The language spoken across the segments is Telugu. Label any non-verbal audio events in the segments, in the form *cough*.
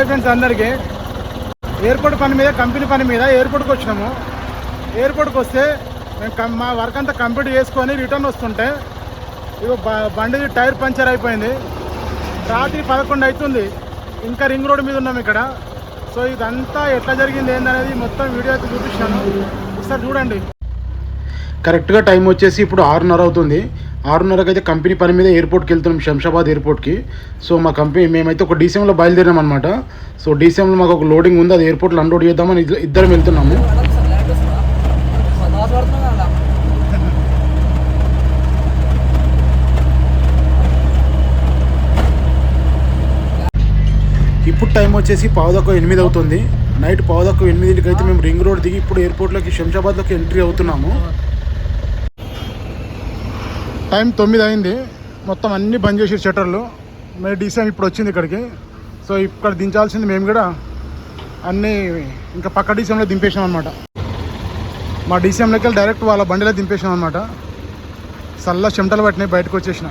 హాయ్ ఫ్రెండ్స్ అందరికీ. ఎయిర్పోర్ట్ పని మీద కంపెనీ పని మీద ఎయిర్పోర్ట్కి వచ్చినాము. ఎయిర్పోర్ట్కి వస్తే మేము కం- మా వర్క్ అంతా కంప్లీట్ చేసుకొని రిటర్న్ వస్తుంటే ఇక బ- టైర్ పంచర్ అయిపోయింది. రాత్రి పదకొండు అవుతుంది. ఇంకా రింగ్ రోడ్ మీద ఉన్నాం ఇక్కడ. సో ఇదంతా ఎట్లా జరిగింది ఏందనేది మొత్తం వీడియో అయితే చూపిస్తాను. ఒకసారి చూడండి. కరెక్ట్గా టైం వచ్చేసి ఇప్పుడు ఆరున్నర అవుతుంది. ఆరున్నరకు అయితే కంపెనీ పని మీద ఎయిర్పోర్ట్కి వెళ్తున్నాం శంషాబాద్ ఎయిర్పోర్ట్కి. సో మా కంపెనీ మేమైతే ఒక డీసీఎంలో బయలుదేరాం అనమాట సో డీసీఎంలో మాకు ఒక లోడింగ్ ఉంది అది ఎయిర్పోర్ట్లో అన్లోడ్ చేద్దామని ఇద్దరం వెళ్తున్నాము. ఇప్పుడు టైం వచ్చేసి పావుదక్క ఎనిమిది అవుతుంది. నైట్ పావుదక్క ఎనిమిదింటికి అయితే మేము రింగ్ రోడ్ దిగి ఇప్పుడు ఎయిర్పోర్ట్లోకి శంషాబాద్లోకి ఎంట్రీ అవుతున్నాము. టైం తొమ్మిది అయింది. మొత్తం అన్నీ బంద్ చేసి షట్టర్లు మేము డీసీఎం ఇప్పుడు వచ్చింది ఇక్కడికి. సో ఇక్కడ దించాల్సింది మేము కూడా. అన్నీ ఇంకా పక్క డీసీఎంలో దింపేసాం అనమాట మా డీసీఎంలోకి వెళ్ళి డైరెక్ట్ వాళ్ళ బండిలో దింపేసాం అనమాట చల్ల చెమటలు పట్టినాయి బయటకు వచ్చేసిన.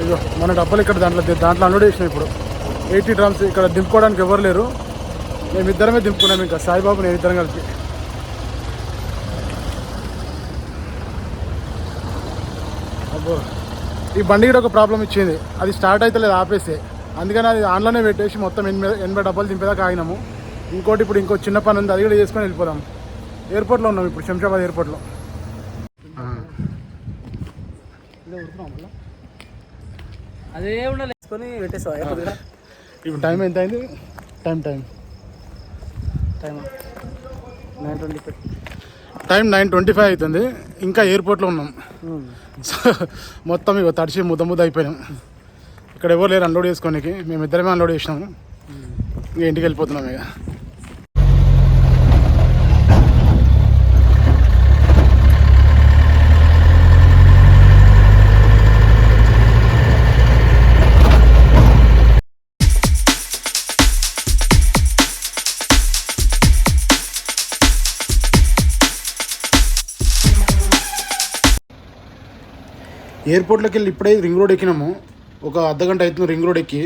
ఇదిగో మన డబ్బులు ఇక్కడ దాంట్లో దాంట్లో అన్లోడ్ చేసినాయి ఇప్పుడు. ఎయిటీ డ్రమ్స్ ఇక్కడ దింపుకోవడానికి ఎవరు లేరు. మేము ఇద్దరమే దింపుకున్నాం ఇంకా. సాయిబాబు నేను ఇద్దరం కలిపి ఈ బండి కూడా ఒక ప్రాబ్లం ఇచ్చింది. అది స్టార్ట్ అయితే లేదు ఆపేసి అందుకని అది ఆన్లోనే పెట్టేసి మొత్తం ఎనభై ఎనభై డబ్బాలు దింపేదాకా ఆగినాము. ఇంకోటి ఇప్పుడు ఇంకో చిన్న పని ఉంది అది కూడా చేసుకొని వెళ్ళిపోదాం. ఎయిర్పోర్ట్లో ఉన్నాం ఇప్పుడు శంషాబాద్ ఎయిర్పోర్ట్లో. అదే ఉండాలి. ఇప్పుడు టైం ఎంత అయింది? Time time. Time nine twenty five. Time nine twenty five అవుతుంది. ఇంకా ఎయిర్పోర్ట్లో ఉన్నాం. సో *laughs* మొత్తం ఇక తడిచి ముద్ద ముద్ద అయిపోయినాం. ఇక్కడ ఎవరు లేరు అన్లోడ్ చేసుకోనికి. మేము ఇద్దరమే అన్లోడ్ చేసినాము ఇక ఇంటికి వెళ్ళిపోతున్నాం ఇక. ఎయిర్పోర్ట్లోకి వెళ్ళి ఇప్పుడే రింగ్ రోడ్ ఎక్కినాము. ఒక అర్ధగంట అవుతుంది రింగ్ రోడ్ ఎక్కి.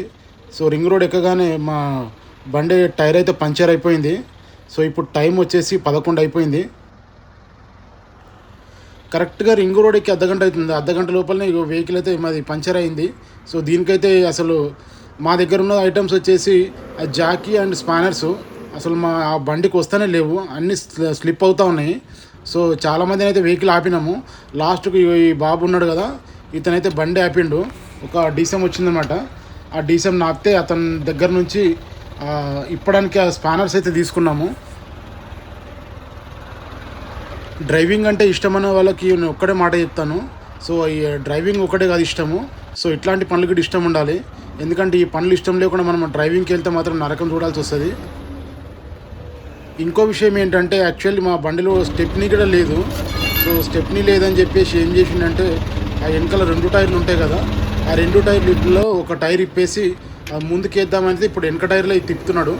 సో రింగ్ రోడ్ ఎక్కగానే మా బండి టైర్ అయితే పంచర్ అయిపోయింది. సో ఇప్పుడు టైం వచ్చేసి పదకొండు అయిపోయింది. కరెక్ట్గా రింగ్ రోడ్ ఎక్కి అర్ధగంట అవుతుంది. అర్ధగంట లోపలనే వెహికల్ అయితే మాది పంచర్ అయింది. సో దీనికైతే అసలు మా దగ్గర ఉన్న ఐటమ్స్ వచ్చేసి జాకీ అండ్ స్పానర్స్. అసలు మా ఆ బండికి వస్తూనే లేవు. అన్నీ స్లిప్ అవుతూ ఉన్నాయి. సో చాలామంది అయితే వెహికల్ ఆపినాము. లాస్ట్కి ఈ బాబు ఉన్నాడు కదా ఇతనైతే బండి ఆపిండు. ఒక డీసెం వచ్చిందనమాట ఆ డీసెం నాపితే అతని దగ్గర నుంచి ఇప్పడానికి ఆ స్పానర్స్ అయితే తీసుకున్నాము. డ్రైవింగ్ అంటే ఇష్టమైన వాళ్ళకి నేను ఒక్కడే మాట చెప్తాను. సో ఈ డ్రైవింగ్ ఒకటే కాదు ఇష్టము. సో ఇట్లాంటి పనులు కూడా ఇష్టం ఉండాలి. ఎందుకంటే ఈ పనులు ఇష్టం లేకుండా మనం డ్రైవింగ్కి వెళ్తే మాత్రం నరకం చూడాల్సి వస్తుంది. ఇంకో విషయం ఏంటంటే యాక్చువల్లీ మా బండిలో స్టెప్నీ కూడా లేదు. సో స్టెప్నీ లేదని చెప్పేసి ఏం చేసిండంటే ఆ వెనకాల రెండు టైర్లు ఉంటాయి కదా ఆ రెండు టైర్లలో ఒక టైర్ ఇప్పేసి ముందుకేద్దామనేది ఇప్పుడు వెనక టైర్లో తిప్పుతున్నాడు.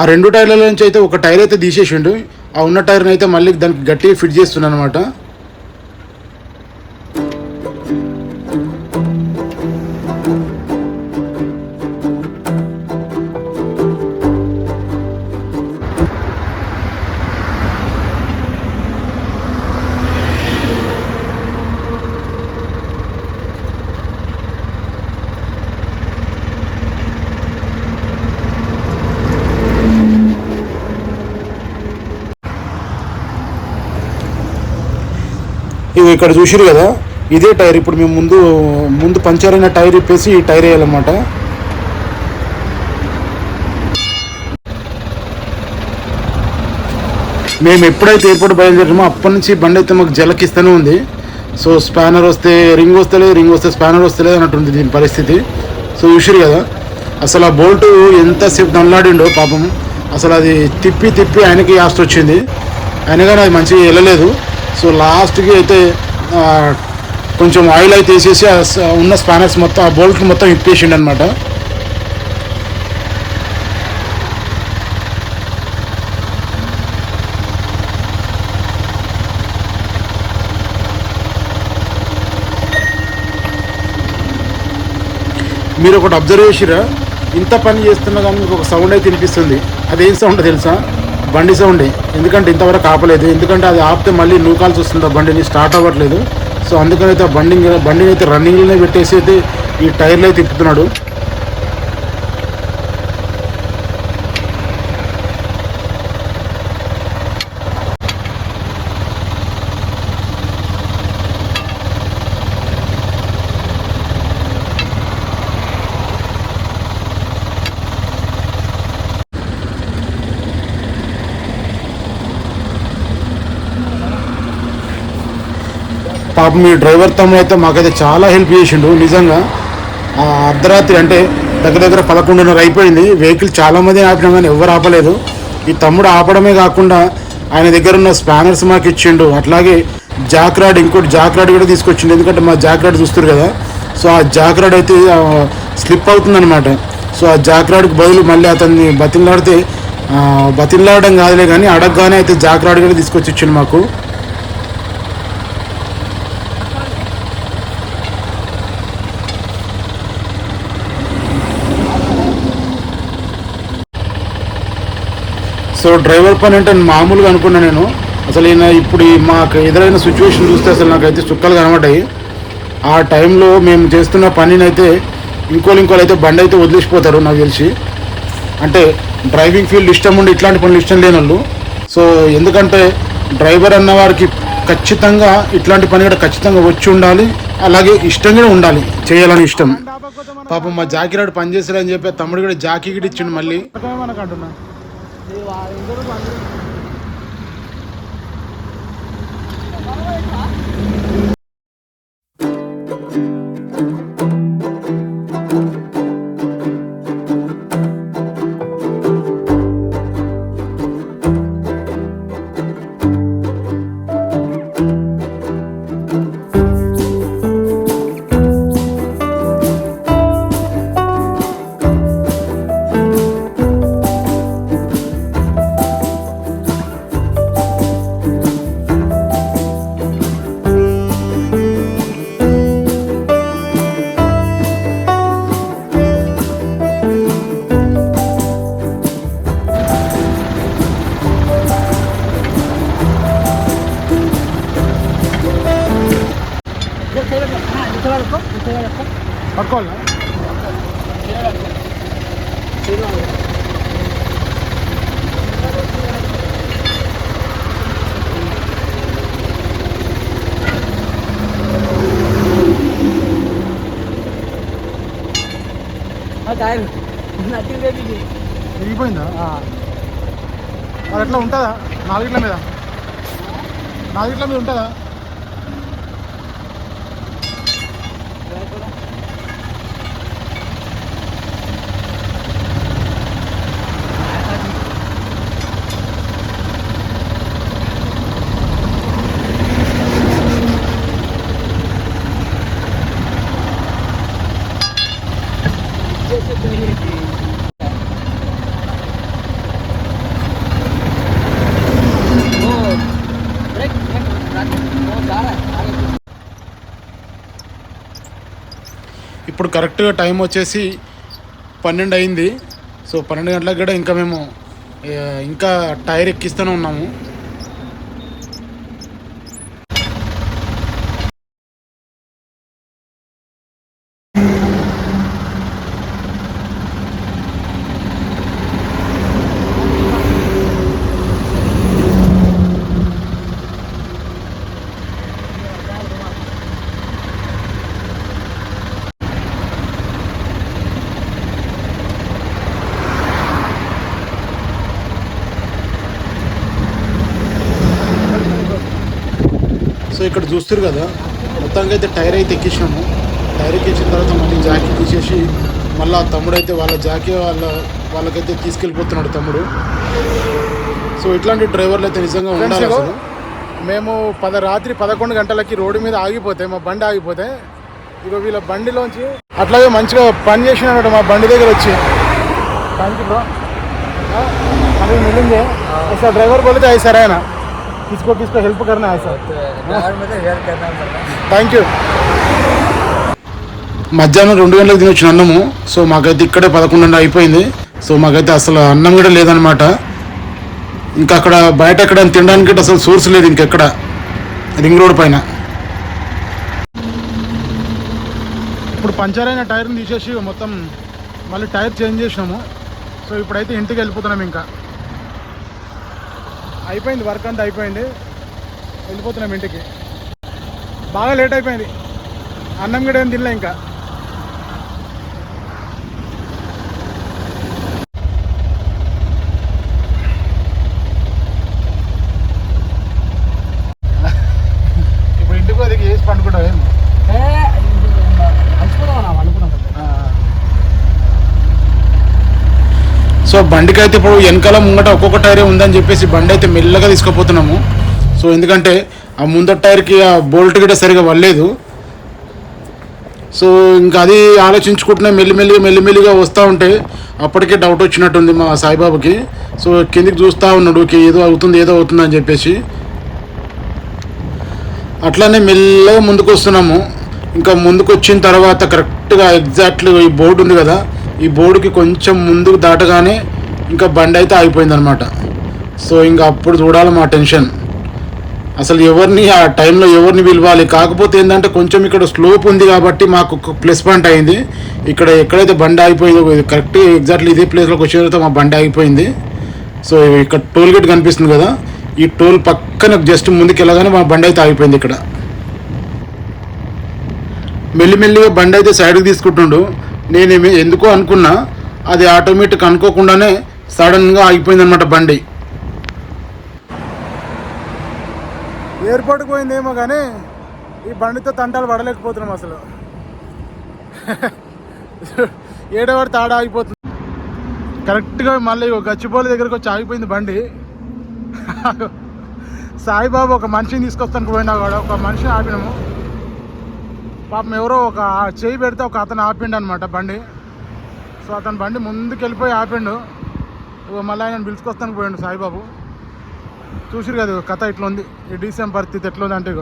ఆ రెండు టైర్ల నుంచి అయితే ఒక టైర్ అయితే తీసేసిండు. ఆ ఉన్న టైర్ని అయితే మళ్ళీ దానికి గట్టిగా ఫిట్ చేస్తున్నాను అనమాట ఇక్కడ చూసిరు కదా? ఇదే టైర్. ఇప్పుడు మేము ముందు ముందు పంచర్ అయిన టైర్ ఇప్పేసి ఈ టైర్ వేయాలన్నమాట. మేము ఎప్పుడైతే ఎయిర్పోర్ట్ బయలుదేరామో అప్పటి నుంచి బండి అయితే మాకు జలకిస్తూనే ఉంది. సో స్పానర్ వస్తే రింగ్ వస్తలేదు రింగ్ వస్తే స్పానర్ వస్తలేదు అన్నట్టుంది దీని పరిస్థితి. సో చూసిరు కదా? అసలు ఆ బోల్ట్ ఎంతసేపు నల్లాడిండో పాపం. అసలు అది తిప్పి తిప్పి ఆయనకి ఆస్ట్ వచ్చింది. ఆయన కానీ అది మంచిగా వెళ్ళలేదు. సో లాస్ట్కి అయితే కొంచెం ఆయిల్ అయితే వేసేసి ఉన్న స్పానర్స్ మొత్తం ఆ బోల్ట్ మొత్తం ఇప్పేసిండు అనమాట మీరు ఒకటి అబ్జర్వ్ చేసిరా? ఇంత పని చేస్తున్నా కానీ మీకు ఒక సౌండ్ అయితే వినిపిస్తుంది. అదేం సౌండ్ తెలుసా? బండి సౌండ్. ఎందుకంటే ఇంతవరకు ఆపలేదు. ఎందుకంటే అది ఆపితే మళ్ళీ నూకాల్సి వస్తుంది ఆ బండిని స్టార్ట్ అవ్వట్లేదు. సో అందుకని అయితే ఆ బండి బండిని అయితే రన్నింగ్లోనే పెట్టేసి అయితే ఈ టైర్లు అయితే తిప్పుతున్నాడు. పాపం మీ డ్రైవర్ తమ్ముడు అయితే మాకైతే చాలా హెల్ప్ చేసిండు నిజంగా. అర్ధరాత్రి అంటే దగ్గర దగ్గర పదకొండున్నర అయిపోయింది. వెహికల్ చాలామంది ఆపినా కానీ ఎవరు ఆపలేదు. ఈ తమ్ముడు ఆపడమే కాకుండా ఆయన దగ్గర ఉన్న స్పానర్స్ మాకు ఇచ్చిండు. అట్లాగే జాక్రాడ్ ఇంకోటి జాక్రాడ్ కూడా తీసుకొచ్చిండు. ఎందుకంటే మా జాక్రాడ్ చూస్తారు కదా. సో ఆ జాక్రాడ్ అయితే స్లిప్ అవుతుందన్నమాట. సో ఆ జాక్రాడ్కి బదులు మళ్ళీ అతన్ని బతిలాడితే బతిలాడడం కాదులే కానీ అడగగానే అయితే జాక్రాడ్ కూడా తీసుకొచ్చి ఇచ్చిండు మాకు. సో డ్రైవర్ పని అంటే మామూలుగా అనుకున్నా నేను. అసలు ఈయన ఇప్పుడు మాకు ఎదురైన సిచ్యువేషన్ చూస్తే అసలు నాకైతే చుక్కలు కనబడ్డాయి. ఆ టైంలో మేము చేస్తున్న పనినైతే ఇంకోళ్ళు ఇంకోళ్ళు అయితే బండి అయితే వదిలేసిపోతారు నాకు తెలిసి. అంటే డ్రైవింగ్ ఫీల్డ్ ఇష్టం ఉండి ఇట్లాంటి పనులు ఇష్టం లేని వాళ్ళు. సో ఎందుకంటే డ్రైవర్ అన్న వారికి ఖచ్చితంగా ఇట్లాంటి పని కూడా ఖచ్చితంగా వచ్చి ఉండాలి. అలాగే ఇష్టంగా ఉండాలి. చేయాలని ఇష్టం. పాపం మా జాకిరాడు పని చేస్తాడని చెప్పి తమ్ముడు కూడా జాకీ కూడా ఇచ్చిండు మళ్ళీ. బేబీకి విరిగిపోయిందా అది ఎట్లా ఉంటుందా? నాలుగిట్ల మీద? నాలుగిట్ల మీద ఉంటుందా? ఇప్పుడు కరెక్ట్గా టైం వచ్చేసి పన్నెండు అయింది. సో పన్నెండు గంటలకు కూడా ఇంకా మేము ఇంకా టైర్ ఎక్కిస్తూనే ఉన్నాము. ఇక్కడ చూస్తారు కదా. మొత్తానికి అయితే టైర్ అయితే ఎక్కించినాము. టైర్ ఎక్కించిన తర్వాత మళ్ళీ జాకీ తీసేసి మళ్ళీ ఆ తమ్ముడు అయితే వాళ్ళ జాకీ వాళ్ళ వాళ్ళకైతే తీసుకెళ్ళిపోతున్నాడు తమ్ముడు. సో ఇట్లాంటి డ్రైవర్లు అయితే నిజంగా ఉండాలి మేము పద రాత్రి పదకొండు గంటలకి రోడ్డు మీద ఆగిపోతే మా బండి ఆగిపోతే ఇక వీళ్ళ బండిలోంచి అట్లాగే మంచిగా పని చేసిన మా బండి దగ్గర వచ్చి. థ్యాంక్ యూ బ్రో అది మిలిందే డ్రైవర్ బోలితే అది అయినా किसको किसको हेल्प करना है सर ड्राइवर में तो हेल्प करना पड़ता है థ్యాంక్ యూ మధ్యాహ్నం రెండు గంటలకు తిని వచ్చిన అన్నము సో మాకైతే ఇక్కడే పదకొండు అయిపోయింది సో మాకైతే అసలు అన్నం కూడా లేదనమాట ఇంకా అక్కడ బయట ఎక్కడ తినడానికి కూడా అసలు సోర్స్ లేదు ఇంకెక్కడ రింగ్ రోడ్ పైన ఇప్పుడు పంచర్ అయిన టైర్ని తీసేసి మొత్తం మళ్ళీ టైర్ చేంజ్ చేసినాము సో ఇప్పుడైతే ఇంటికి వెళ్ళిపోతున్నాం ఇంకా అయిపోయింది వర్క్ అంతా అయిపోయింది. వెళ్ళిపోతున్నాం ఇంటికి. బాగా లేట్ అయిపోయింది. అన్నం కూడా ఏం తినలే ఇంకా ఇప్పుడు ఇంటికి పోయి వేసి పండుకుంటావు ఏం ఏ, అనుకున్నాం అనుకున్నాం సో బండికి అయితే ఇప్పుడు వెనకాల ముంగట ఒక్కొక్క టైరే ఉందని చెప్పేసి బండి అయితే మెల్లగా తీసుకుపోతున్నాము. సో ఎందుకంటే ఆ ముందర టైర్కి ఆ బోల్ట్ గిట్ట సరిగా వల్లేదు సో ఇంకా అది ఆలోచించుకుంటున్నా మెల్లిమెల్లిగా మెల్లిమెల్లిగా వస్తూ ఉంటే అప్పటికే డౌట్ వచ్చినట్టుంది మా సాయిబాబాకి. సో కిందికి చూస్తూ ఉన్నాడు "ఓకే, ఏదో అవుతుంది ఏదో అవుతుంది అని చెప్పేసి. అట్లానే మెల్లగా ముందుకు వస్తున్నాము. ఇంకా ముందుకు వచ్చిన తర్వాత కరెక్ట్గా ఎగ్జాక్ట్లీ ఈ బోర్డు ఉంది కదా ఈ బోర్డుకి కొంచెం ముందుకు దాటగానే ఇంకా బండి అయితే ఆగిపోయిందనమాట సో ఇంకా అప్పుడు చూడాలి మా టెన్షన్. అసలు ఎవరిని ఆ టైంలో ఎవరిని పిలవాలి? కాకపోతే ఏంటంటే కొంచెం ఇక్కడ స్లోప్ ఉంది కాబట్టి మాకు ప్లస్ పాయింట్ అయింది. ఇక్కడ ఎక్కడైతే బండి ఆగిపోయిందో కరెక్ట్ ఎగ్జాక్ట్లీ ఇదే ప్లేస్లోకి వచ్చిన తర్వాత మా బండి ఆగిపోయింది. సో ఇక్కడ టోల్ గేట్ కనిపిస్తుంది కదా ఈ టోల్ పక్కన జస్ట్ ముందుకు వెళ్ళగానే మా బండి అయితే ఆగిపోయింది ఇక్కడ. మెల్లిమెల్లిగా బండి అయితే సైడ్కి తీసుకుంటుండు. నేను ఎందుకో అనుకున్నా అది ఆటోమేటిక్ అనుకోకుండానే సడన్గా ఆగిపోయిందనమాట బండి. ఎయిర్పోర్ట్కి పోయిందేమో కానీ ఈ బండితో తంటాలు పడలేకపోతున్నాం అసలు. *laughs* ఏడవాడి తాడ ఆగిపోతుంది. కరెక్ట్గా మళ్ళీ ఒక దగ్గరకు వచ్చి ఆగిపోయింది బండి. *laughs* సాయిబాబు ఒక మనిషిని తీసుకొస్తానికి పోయినా కూడా ఒక మనిషిని ఆపినాము. పాపం ఎవరో ఒక చేయి పెడితే ఒక అతను ఆపిండు అనమాట బండి. సో అతను బండి ముందుకు వెళ్ళిపోయి ఆపిండు. మళ్ళీ ఆయన పిలుచుకొస్తానికి పోయాడు సాయిబాబు. చూసిరు కదా కథ ఇట్లా ఉంది ఈ డీసీఎం పరిస్థితి ఎట్లా ఉంది అంటే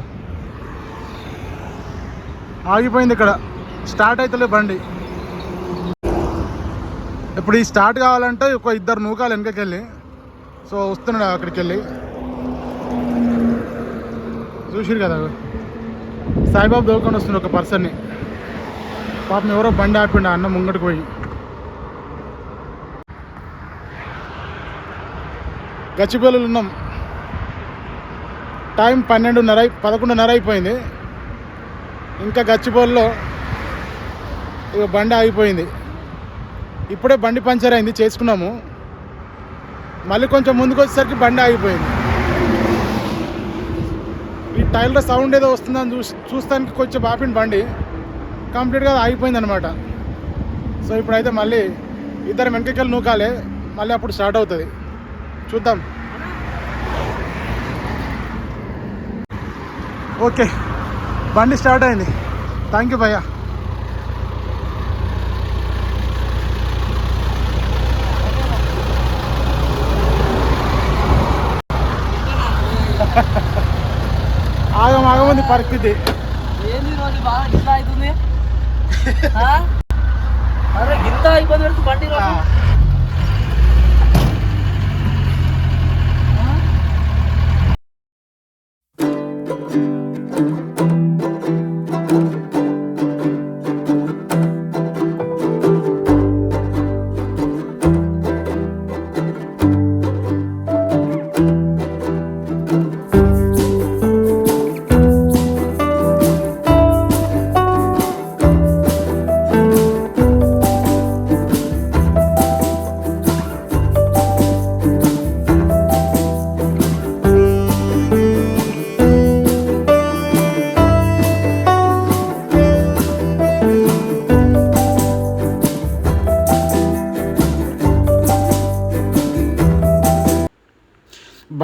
ఆగిపోయింది ఇక్కడ స్టార్ట్ అవుతలే బండి. ఇప్పుడు ఈ స్టార్ట్ కావాలంటే ఒక ఇద్దరు నూకాలు వెనకకి వెళ్ళి సో వస్తున్నాడు అక్కడికి వెళ్ళి చూసిరు కదా సాయిబాబు దోకొని వస్తుంది ఒక పర్సన్ని. పాపం ఎవరో బండి ఆపిండు ఆ అన్న ముంగటికి పోయి. గచ్చిబౌలిలో ఉన్నాం. టైం పన్నెండున్నర పదకొండున్నర అయిపోయింది. ఇంకా గచ్చిబౌలిలో ఇక బండి ఆగిపోయింది. ఇప్పుడే బండి పంచర్ అయింది చేసుకున్నాము. మళ్ళీ కొంచెం ముందుకు వచ్చేసరికి బండి ఆగిపోయింది. ఈ టైర్లో సౌండ్ ఏదో వస్తుందని చూసి చూస్తానికి కొంచెం బాపిన బండి. కంప్లీట్గా ఆగిపోయింది అనమాట సో ఇప్పుడైతే మళ్ళీ ఇద్దరు వెనకకెళ్ళి నూకాలి. మళ్ళీ అప్పుడు స్టార్ట్ అవుతుంది. చూద్దాం. ఓకే బండి స్టార్ట్ అయింది. థ్యాంక్ యూ భయ్యా. *laughs* ఆగం ఆగమంది పరిస్థితి. ఏంది రోజు బాగా ఇట్లా అవుతుంది? *laughs* అరే ఇంత ఇబ్బంది పెడుతుంది బండి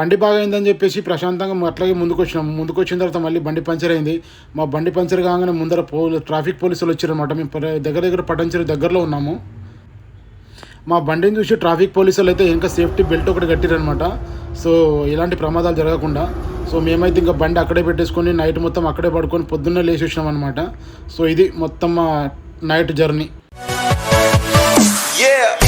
బండి బాగైందని చెప్పేసి ప్రశాంతంగా అట్లాగే ముందుకు వచ్చినాం ముందుకు వచ్చిన తర్వాత మళ్ళీ బండి పంచర్ అయింది. మా బండి పంచర్ కాగానే ముందర పో ట్రాఫిక్ పోలీసులు వచ్చారనమాట మేము దగ్గర దగ్గర పటంచర్ దగ్గరలో ఉన్నాము. మా బండిని చూసి ట్రాఫిక్ పోలీసులు అయితే ఇంకా సేఫ్టీ బెల్ట్ ఒకటి కట్టిరనమాట సో ఇలాంటి ప్రమాదాలు జరగకుండా. సో మేమైతే ఇంకా బండి అక్కడే పెట్టేసుకొని నైట్ మొత్తం అక్కడే పడుకొని పొద్దున్నే లేచి వచ్చినాం అనమాట సో ఇది మొత్తం మా నైట్ జర్నీ. Yeah.